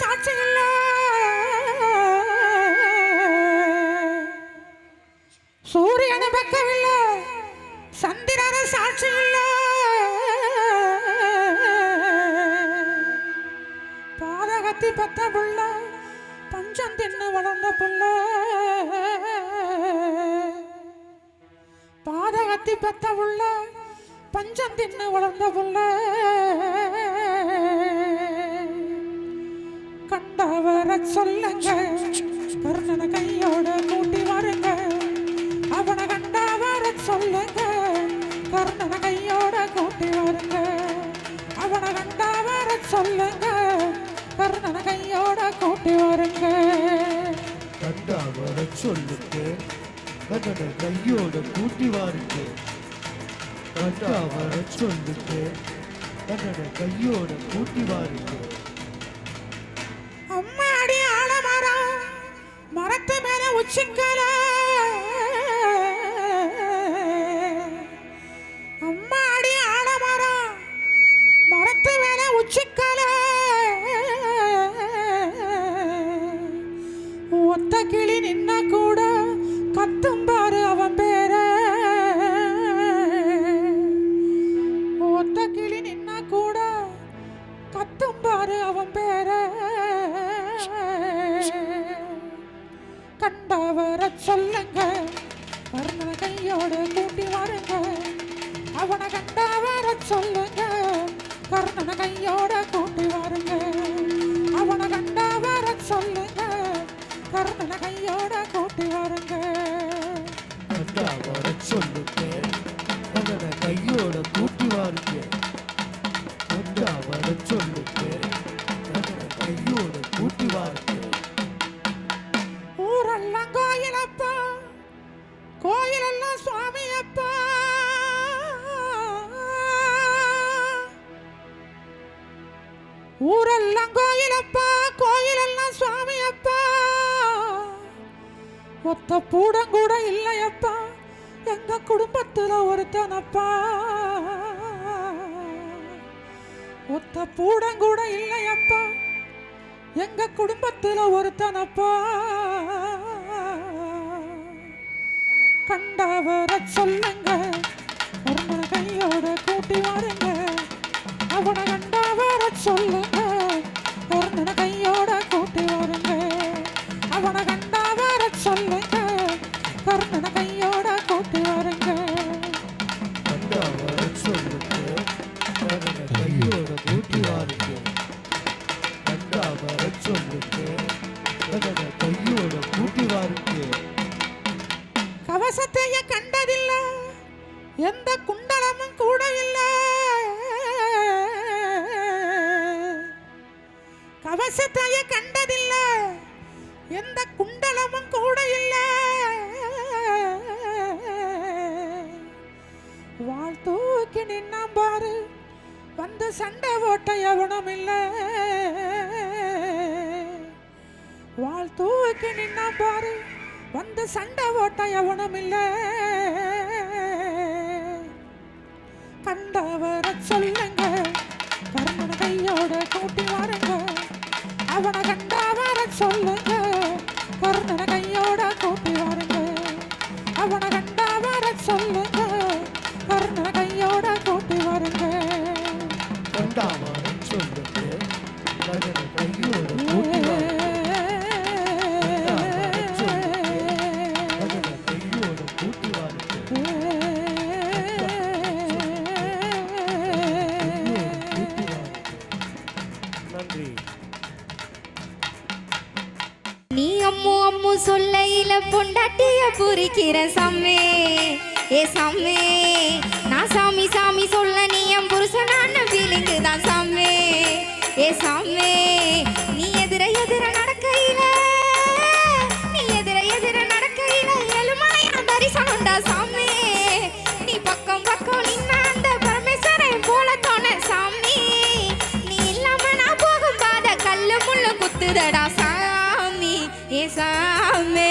சாட்சிகள் சூரியனை வெக்கவில்ல. சந்திரன சாட்சிகள் பாதகத்தி பத்த புள்ள பஞ்சம் தின்னு வளர்ந்த புள்ள. பாதகத்தி பத்த புள்ள பஞ்சம் தின்னு வளர்ந்த புள்ள. கண்டவர சொல்லுங்க. கர்ணனை கையோட கூட்டி வருங்க. அவனை கண்டவர சொல்லுங்க. கர்ணனை கையோட கூட்டி வருங்க. அவனை கண்டவர சொல்லுங்க. கர்ணனை கையோட கூட்டி வருங்க. கண்டா வர சொல்லுங்க. கண்ணனை கையோட கூட்டி வாருங்க. கண்டா வர சொல்லுங்க. கண்ணனை கையோட கூட்டி வாருங்க. ஒத்த கிளி நின்ன கூட கத்தும் பாரு அவன் பேர. ஒத்த கிளி நின்ன கூட கத்தும் பாரு அவன் பேர. கண்டவர சொல்லுங்க கர்ணன கையோட கூட்டி வாருங்க. அவனை கண்டவர சொல்லுங்க கர்ணன கையோட கர்ணன கையோட கூட்டி வாருங்க. வர சொல்லுங்க. கண்ணனை கையோட கூட்டி வாருங்க. கண்டா வர சொல்லுங்க. கண்ணனை கையோட கூட்டி வாருங்க. ஊரெல்லாம் கோயிலப்பா. கோயிலெல்லாம் சுவாமி அப்பா ஊரெல்லாம் கோயிலப்பா. கோயிலெல்லாம் ஒத்த பூடம் கூட இல்லையப்பா. எங்க குடும்பத்துல ஒருத்தனப்பா. ஒத்த பூடம் கூட இல்லையப்பா. எங்க குடும்பத்துல ஒருத்தனப்பா. கண்டவரை சொல்லுங்க. ஒரு கையோட கூட்டி வாருங்க. கண்டவர சொல்லுங்க கர்ணன சண்டை ஓட்ட எவனும் இல்லை வாழ் தூக்கி நின்னாம் பாரு வந்து சண்டை ஓட்ட எவனும் இல்லை கண்டவரை சொல்ல சொல்லையில பொண்டாட்டிய புரிக்கிற சம்மே. ஏ சம்மே நான் சாமி சாமி சொல்ல நீ என் புருஷனான ஃபீலிங்கு தான் சம்மே. ஏ சம்மே நீ எதிர எதிர நடக்கையில நீ எதிர எதிர நடக்கையில ஏழுமலையா தரிசனம்டா சாமி நீ பக்கம் பக்கம் நின்ன அந்த பரமேஸ்வரன் போல தோண சாமி நீ இல்லாம நான் போகும் பாத கல்லு முள்ளு குத்துதடா சாமி ஏ சாமி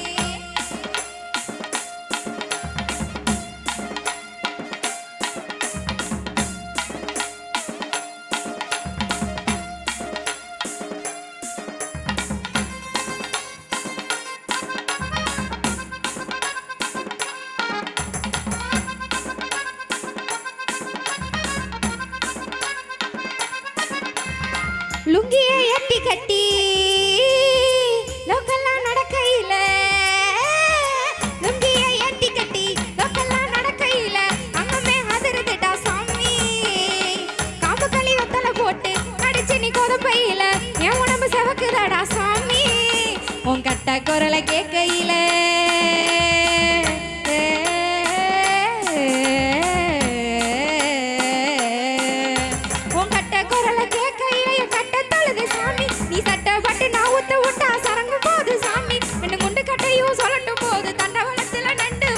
தண்டவளத்துல குரலை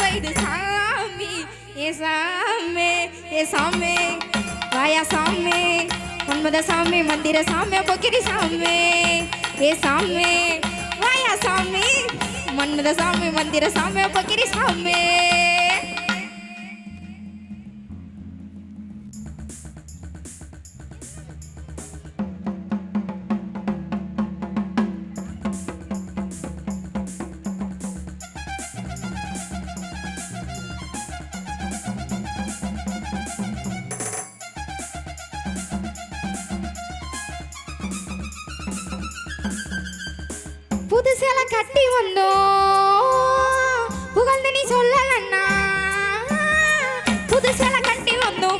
வைது சாமி. ஏ சாமி வாயா சாமி மன்மத சாமி மந்திர சாமி பொக்கிரி சாமி. ஏ சாமி சாமி மன்மத சாமி மந்திர சாமி பொக்கிரி சாமி. புது சேலை கட்டி வந்தோம். புகழ்ந்து நீ சொல்லலன்னா புது சேலை கட்டி வந்தோம்.